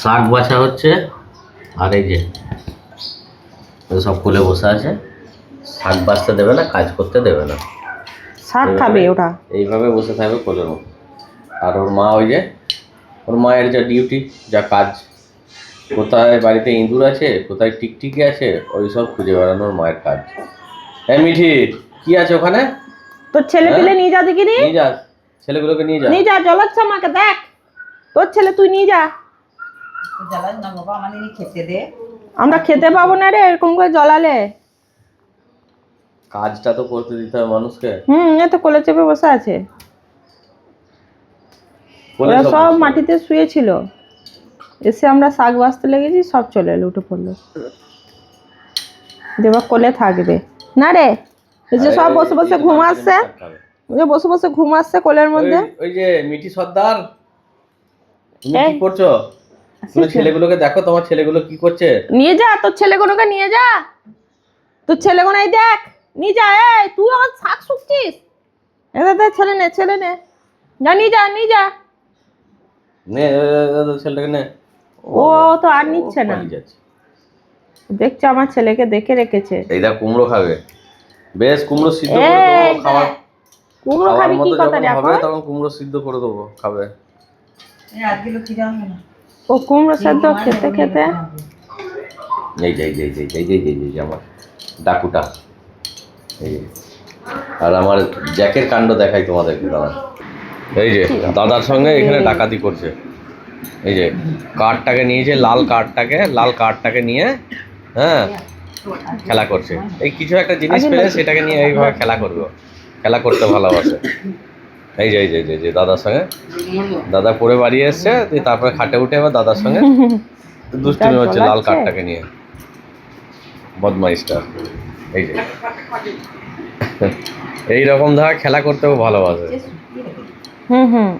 শাক বাছা হচ্ছে আর এই যে সব খুলে বসে আছে। শাক বাছতে দেবে না কাজ করতে দেবে না। শাক খাবে ওটা এইভাবে বসে থাকবে কোলের মতো আর ওর মা ওই যে ওর মায়ের যা ডিউটি যা কাজ কোথায় বাড়িতে ইঁদুর আছে কোথায় টিকটিকি আছে ওই সব খুঁজে বেড়ানোর মায়ের কাজ। হ্যাঁ মিঠি কি আছে ওখানে? তোর ছেলে হ্যাঁ? পিলে নিয়ে যা দেখিনি নিয়ে যা ছেলেগুলোকে নিয়ে যা। নিয়ে যা জ্বলাচ্ছে আমাকে দেখ। তোর ছেলে তুই নিয়ে যা। জ্বালাস না বাবা আমাদের খেতে দে। আমরা খেতে পাবো না রে এরকম করে জ্বলালে। কাজটা তো করতে দিতে হবে মানুষকে। হুম এ তো কোলে চেপে বসে আছে। ওরা সব। মাটিতে শুয়েছিল। এসে আমরা শাক বাঁচতে লেগেছি সব চলে এলো উঠে পড়ল। এবার কোলে থাকবে। না রে এই যে সব বসে বসে ঘুম আসছে। ওই যে বসে বসে ঘুম আসছে কোলের মধ্যে। ওই- যে মিঠি সর্দার তুমি কি করছ? তুমি ছেলেগুলোকে দেখো তোমার ছেলেগুলো কি করছে? নিয়ে যা তোর ছেলেগুলোকে নিয়ে যা। তোর ছেলেগুলো এই দেখ নিয়ে যা এই তুই আমার শাক শুকছিস? এদের দে ছেলে নে ছেলে নে। যা নিয়ে যা নিয়ে যা। নে ছেলেটাকে নে। ও তো আর নিচ্ছে না। দেখছে আমার ছেলেকে দেখে রেখেছে। এই দেখ কুমড়ো খাবে। বেশ কুমড়ো সিদ্ধ করে দেবো খাবার। কুমড়ো খাবি কি কথা হবে তখন কুমড়ো সিদ্ধ করে দেবো খাবে। আজকে কি জানো না। ও কুমড়ো সেদ্ধ খেতে খেতে? এই যে এই যে এই যে এই যে এই আমার ডাকুটা। এই আর আমার জ্যাকের কাণ্ড দেখাই তোমাদেরকে দাদা এই যে দাদার সঙ্গে এখানে ডাকাতি করছে। এই যে কার্ডটাকে নিয়েছে লাল কার্ডটাকে লাল কার্ডটাকে নিয়ে হ্যাঁ খেলা করছে। এই কিছু একটা জিনিস পেলে সেটাকে নিয়ে এইভাবে খেলা করবে। খেলা করতে ভালোবাসে। এই যে এই যে যে, দাদার সঙ্গে। দাদা পরে বাড়ি এসছে তারপরে খাটে উঠে এবার দাদার সঙ্গে। দুষ্টুমি হচ্ছে লাল? কার্ডটাকে নিয়ে। বদমাইশটা। এই যে। এই রকম ধারা খেলা করতেও ভালোবাসে। হুম হুম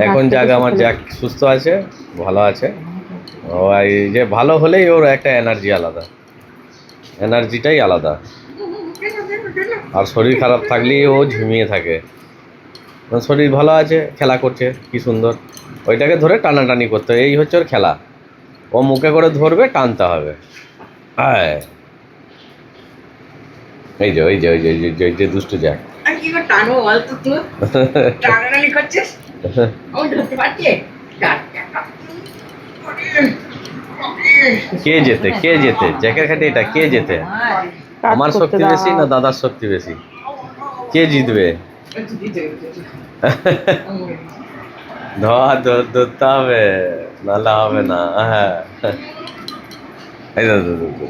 এখন যাক আমার জ্যাক সুস্থ আছে ভালো আছে। ও এই যে ভালো হলেই ওর একটা এনার্জি আলাদা। এনার্জিটাই আলাদা। আর শরীর খারাপ থাকলেই ও ঝিমিয়ে থাকে। শরীর ভালো আছে খেলা করছে কি সুন্দর। ওইটাকে ধরে টানাটানি করতে হবে এই হচ্ছে ওর খেলা। ও মুখে করে ধরবে টানতে হবে। হ্যাঁ এই যে ওই যে ওই যে ওই যে, ওই যে দুষ্টু যাক কে যেতে কে যেতে জ্যাকের খাটে এটা কে যেতে আমার শক্তি বেশি না দাদার শক্তি বেশি? কে জিতবে? ধোয়া ধর ধরতে হবে। নাহলে হবে না। হ্যাঁ। এই দে, দে, দে, দে।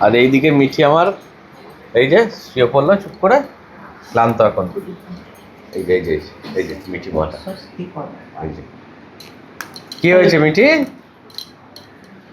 আর এইদিকে মিঠি আমার এই যে শুয়ে পড়ল চুপ করে। ক্লান্ত এখন। এই যে এই যে এই যে মিঠি মাটা এই যে। কি হয়েছে মিঠি?